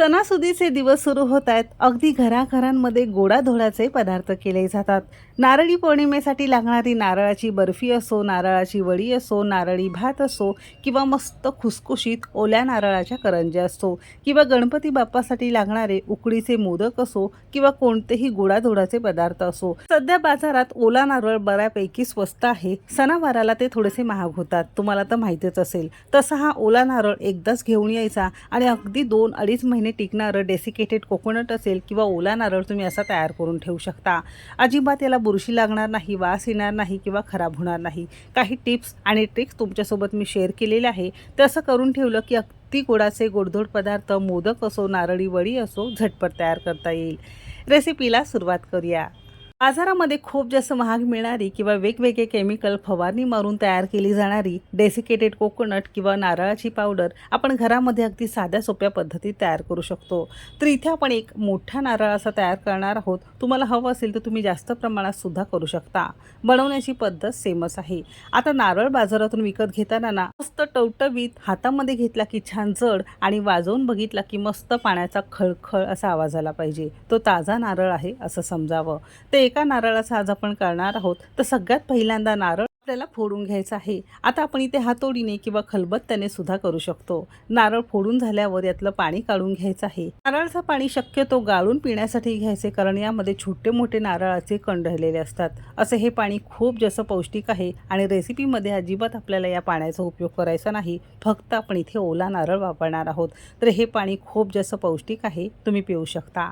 सणासुदीचे दिवस सुरू होत आहेत. अगदी घराघरांमध्ये गोडाधोडाचे पदार्थ केले जातात. नारळी पौर्णिमेसाठी लागणारी नारळाची बर्फी असो नारळाची वडी असो नारळी भात असो किंवा मस्त खुसखुशीत ओल्या नारळाच्या करंज्या असो किंवा गणपती बाप्पासाठी लागणारे उकडीचे मोदक असो किंवा कोणतेही गोडाधोडाचे पदार्थ असो. सध्या बाजारात ओला नारळ बऱ्यापैकी स्वस्त आहे. सणावाराला ते थोडेसे महाग होतात. तुम्हाला तर माहितीच असेल. तसा हा ओला नारळ एकदाच घेऊन यायचा आणि अगदी दोन अडीच महिने टिकणारं डेसिकेटेड कोकोनट असेल किंवा ओला नारळ तुम्ही असा तयार करून ठेवू शकता. अजिबात याला बुरशी लागणार नाही वास येणार नाही किंवा खराब होणार नाही. काही टिप्स आणि ट्रिक्स तुमच्यासोबत मी शेअर केलेले आहे. ते असं करून ठेवलं की अगदी गोडाचे गोडधोड पदार्थ मोदक असो नारळी वडी असो झटपट तयार करता येईल. रेसिपीला सुरुवात करूया. बाजारामध्ये खूप जास्त महाग मिळणारी किंवा वेगवेगळे केमिकल फवारणी मारून तयार केली जाणारी डेसिकेटेड कोकोनट किंवा नारळाची पावडर आपण घरामध्ये अगदी साध्या सोप्या पद्धतीत तयार करू शकतो. तर इथे आपण एक मोठा नारळ असा तयार करणार आहोत. तुम्हाला हवं असेल तर तुम्ही जास्त प्रमाणात सुद्धा करू शकता. बनवण्याची पद्धत सेमच आहे. आता नारळ बाजारातून विकत घेताना ना मस्त टवटवीत हातामध्ये घेतला की छान जड आणि वाजवून बघितला की मस्त पाण्याचा खळखळ असा आवाज आला पाहिजे. तो ताजा नारळ आहे असं समजावं. ते एका नारळाचा आज आपण करणार आहोत. तर सगळ्यात पहिल्यांदा नारळ आपल्याला फोडून घ्यायचं आहे. आता आपण इथे हातोडीने किंवा खलबत्त्याने सुद्धा करू शकतो. नारळ फोडून झाल्यावर यातलं पाणी काढून घ्यायचं आहे. नारळाचं पाणी शक्यतो गाळून पिण्यासाठी घ्यायचे कारण यामध्ये छोटे मोठे नारळाचे कण राहिलेले असतात. असं हे पाणी खूप जास्त पौष्टिक आहे आणि रेसिपीमध्ये अजिबात आपल्याला या पाण्याचा उपयोग करायचा नाही. फक्त आपण इथे ओला नारळ वापरणार आहोत. तर हे पाणी खूप जास्त पौष्टिक आहे तुम्ही पिऊ शकता.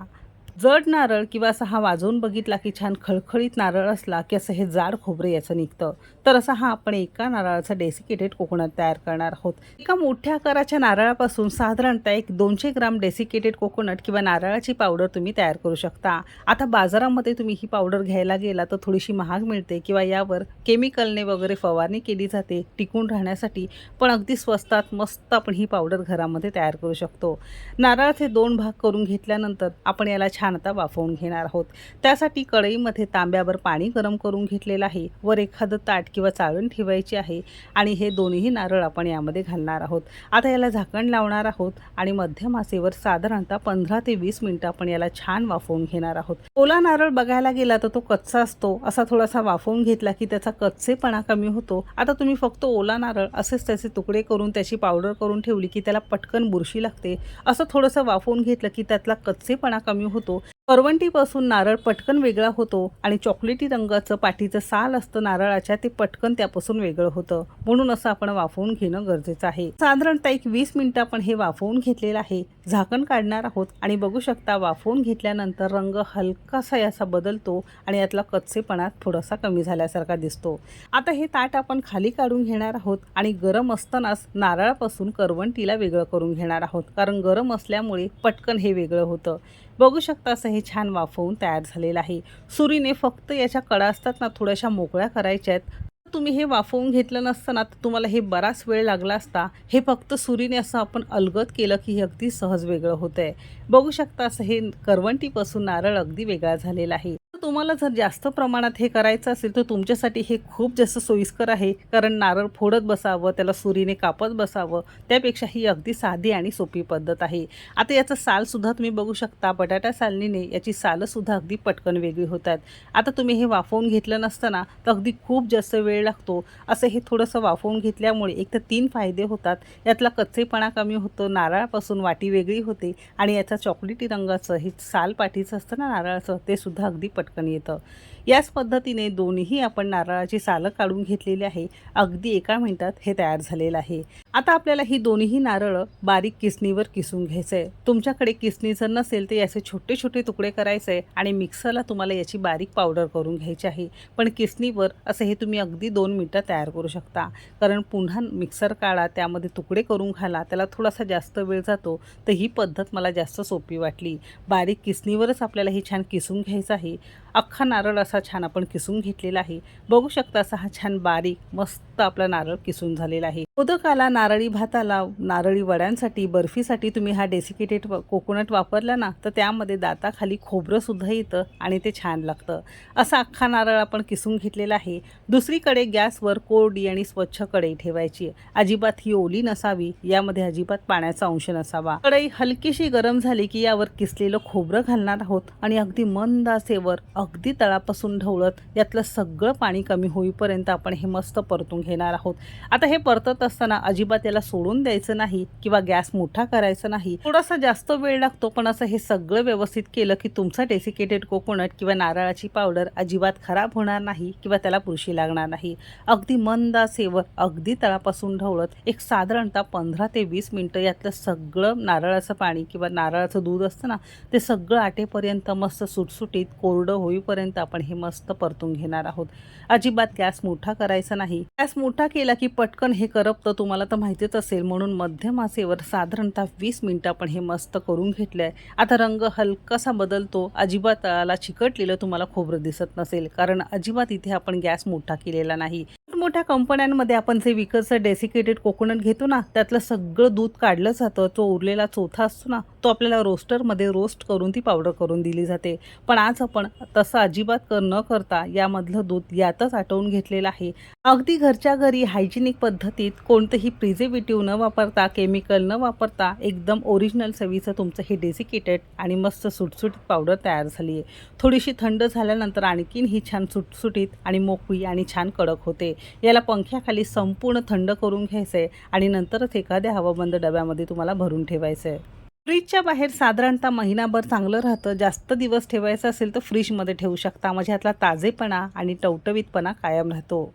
जड नारळ किंवा असा हा वाजवून बघितला की छान खळखळीत नारळ असला की असं हे जाड खोबरे याचं निघतं. तर असा हा आपण एका नारळाचा डेसिकेटेड कोकोनट तयार करणार आहोत. एका मोठ्या आकाराच्या नारळापासून साधारणतः एक दोनशे ग्राम डेसिकेटेड कोकोनट किंवा नारळाची पावडर तुम्ही तयार करू शकता. आता बाजारामध्ये तुम्ही ही पावडर घ्यायला गेला तर थोडीशी महाग मिळते किंवा यावर केमिकलने वगैरे फवारणी केली जाते टिकून राहण्यासाठी पण अगदी स्वस्तात मस्त आपण ही पावडर घरामध्ये तयार करू शकतो. नारळाचे दोन भाग करून घेतल्यानंतर आपण याला छान आता वाफवून घेणार आहोत. त्यासाठी कढईमध्ये तांब्यावर पाणी गरम करून घेतलेलं आहे. वर एखादं ताट किंवा चाळून ठेवायची आहे आणि हे दोन्ही नारळ आपण यामध्ये घालणार आहोत. आता याला झाकण लावणार आहोत आणि मध्यम आसेवर साधारणतः पंधरा ते वीस मिनटं आपण याला छान वाफवून घेणार आहोत. ओला नारळ बघायला गेला तर तो कच्चा असतो. असा थोडासा वाफवून घेतला की त्याचा कच्चेपणा कमी होतो. आता तुम्ही फक्त ओला नारळ असेच त्याचे तुकडे करून त्याची पावडर करून ठेवली की त्याला पटकन बुरशी लागते. असं थोडंसं वाफवून घेतलं की त्यातला कच्चेपणा कमी होतो. करवंटीपासून नारळ पटकन वेगळा होतो आणि चॉकलेटी रंगाचं पाठीचं साल असतं नारळाच्या ते पटकन त्यापासून वेगळं होतं. म्हणून असं आपण वाफवून घेणं गरजेचं आहे. साधारणतः एक वीस मिनिटं आपण हे वाफवून घेतलेलं आहे. झाकण काढणार आहोत आणि बघू शकता वाफवून घेतल्यानंतर रंग हलकासा याचा बदलतो आणि यातला कच्चेपणा थोडासा कमी झाल्यासारखा दिसतो. आता हे ताट आपण खाली काढून घेणार आहोत आणि गरम असतानाच नारळापासून करवंटीला वेगळं करून घेणार आहोत. कारण गरम असल्यामुळे पटकन हे वेगळं होतं. बघू शकता असं हे छान वाफवून तयार झालेलं आहे. सुरीने फक्त याच्या कडा असतात ना थोड्याशा मोकळ्या करायच्या आहेत तुम्ही हे वाफवून घेतलं नसतं ना तर तुम्हाला हे बराच वेळ लागला असता. हे फक्त सुरीने असं आपण अलगत केलं की हे अगदी सहज वेगळं होतं आहे बघू शकता असं हे करवंटीपासून नारळ अगदी वेगळा झालेला आहे. तुम्हाला जर जास्त प्रमाणात हे करायचं असेल तर तुमच्यासाठी हे खूप जास्त सोयीस्कर आहे. कारण नारळ फोडत बसावं त्याला सुरीने कापत बसावं त्यापेक्षा ही अगदी साधी आणि सोपी पद्धत आहे. आता याचं सालसुद्धा तुम्ही बघू शकता बटाटा सालनीने याची सालंसुद्धा अगदी पटकन वेगळी होतात. आता तुम्ही हे वाफवून घेतलं नसताना तर अगदी खूप जास्त वेळ लागतो. असं हे थोडंसं वाफवून घेतल्यामुळे एक तर तीन फायदे होतात. यातला कच्चेपणा कमी होतो नारळापासून वाटी वेगळी होते आणि याचा चॉकलेटी रंगाचं हे साल पाठीचं असतं ना नारळाचं ते सुद्धा अगदी पटकन येतं. याच पद्धतीने दोन्हीही आपण नारळाची सालं काढून घेतलेली आहे. अगदी एका मिनिटात हे तयार झालेलं आहे. आता आपल्याला ही दोन्ही नारळं बारीक किसणीवर किसून घ्यायचं आहे तुमच्याकडे किसणी जर नसेल तर याचे छोटे छोटे तुकडे करायचे आणि मिक्सरला तुम्हाला याची बारीक पावडर करून घ्यायची आहे. पण किसणीवर असं हे तुम्ही अगदी दोन मिनटं तयार करू शकता. कारण पुन्हा मिक्सर काढा त्यामध्ये तुकडे करून घाला त्याला थोडासा जास्त वेळ जातो तर ही पद्धत मला जास्त सोपी वाटली. बारीक किसणीवरच आपल्याला हे छान किसून घ्यायचं आहे. अख्खा नारळ असा छान आपण किसून घेतलेला आहे. बघू शकता असा हा छान बारीक मस्त आपला नारळ किसून झालेला आहे. मोदकाला नारळी भाताला नारळी वड्यांसाठी बर्फीसाठी तुम्ही हा डेसिकेटेड कोकोनट वापरला ना तर त्यामध्ये दाताखाली खोबरं सुद्धा येतं आणि ते छान लागतं. असा अख्खा नारळ आपण किसून घेतलेला आहे. दुसरीकडे गॅसवर कोरडी आणि स्वच्छ कढई ठेवायची अजिबात ही ओली नसावी यामध्ये अजिबात पाण्याचा अंश नसावा. कढई हलकीशी गरम झाली की यावर किसलेलं खोबरं घालणार आहोत आणि अगदी मंद असेवर अगदी तळापासून ढवळत यातलं सगळं पाणी कमी होईपर्यंत आपण हे मस्त परतून घेणार आहोत. आता हे परतत असताना अजिबात याला सोडून द्यायचं नाही किंवा गॅस मोठा करायचा नाही. थोडासा जास्त वेळ लागतो पण असं हे सगळं व्यवस्थित केलं की तुमचा डेसिकेटेड कोकोनट किंवा नारळाची पावडर अजिबात खराब होणार नाही किंवा त्याला पुरशी लागणार नाही. अगदी मंद सेवर अगदी तळापासून ढवळत एक साधारणतः पंधरा ते वीस मिनटं यातलं सगळं नारळाचं पाणी किंवा नारळाचं दूध असतं ना ते सगळं आटेपर्यंत मस्त सुटसुटीत कोरडं होईपर्यंत आपण हे मस्त परतून घेणार आहोत. अजिबात गॅस मोठा करायचा नाही. गॅस मोठा केला की पटकन हे करपतं तुम्हाला तर माहितीच असेल. म्हणून मध्यम आसेवर साधारणतः वीस मिनटं आपण हे मस्त करून घेतलं आहे आता रंग हलकासा बदलतो. अजिबात तळाला चिकटलेलं तुम्हाला खोबरं दिसत नसेल. कारण अजिबात इथे आपण गॅस मोठा केलेला नाही. मोठ्या कंपन्यांमध्ये आपण जे विकतचं डेसिकेटेड कोकोनट घेतो ना त्यातलं सगळं दूध काढलं जातं. तो उरलेला चोथा असतो ना तो आपल्याला रोस्टरमध्ये रोस्ट करून ती पावडर करून दिली जाते. पण आज आपण तसं अजिबात कर न करता यामधलं दूध यातच आटवून घेतलेलं आहे. अगदी घरच्या घरी हायजिनिक पद्धतीत कोणतंही प्रिझर्वेटिव्ह न वापरता केमिकल न वापरता एकदम ओरिजिनल चवीचं तुमचं हे डेसिकेटेड आणि मस्त सुटसुटीत पावडर तयार झाली आहे. थोडीशी थंड झाल्यानंतर आणखीन ही छान सुटसुटीत आणि मोकळी आणि छान कडक होते. याला पंख्याखाली संपूर्ण थंड करून घ्यायचं आहे आणि नंतरच एखाद्या हवाबंद डब्यामध्ये तुम्हाला भरून ठेवायचं आहे फ्रीजच्या बाहेर साधारणतः महिनाभर चांगलं राहतं जास्त दिवस ठेवायचं असेल तर फ्रीजमध्ये ठेवू शकता. म्हणजे यातला ताजेपणा आणि टवटवीतपणा कायम राहतो.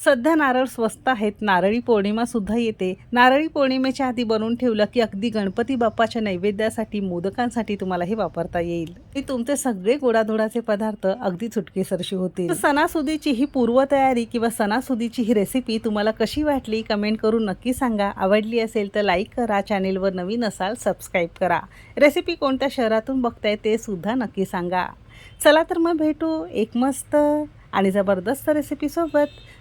सध्या नारळ स्वस्त आहेत. नारळी पौर्णिमा सुद्धा येते. नारळी पौर्णिमेच्या आधी बनवून ठेवलं की अगदी गणपती बाप्पाच्या नैवेद्यासाठी मोदकांसाठी तुम्हाला हे वापरता येईल. आणि तुमचे सगळे गोडाधोडाचे पदार्थ अगदी चुटकेसरशी होतील. सणासुदीची ही पूर्वतयारी किंवा सणासुदीची ही रेसिपी तुम्हाला कशी वाटली? कमेंट करून नक्की सांगा. आवडली असेल तर लाईक करा. चॅनेलवर नवीन असाल सबस्क्राईब करा. रेसिपी कोणत्या शहरातून बघताय ते सुद्धा नक्की सांगा. चला तर मग भेटू एक मस्त आणि जबरदस्त रेसिपीसोबत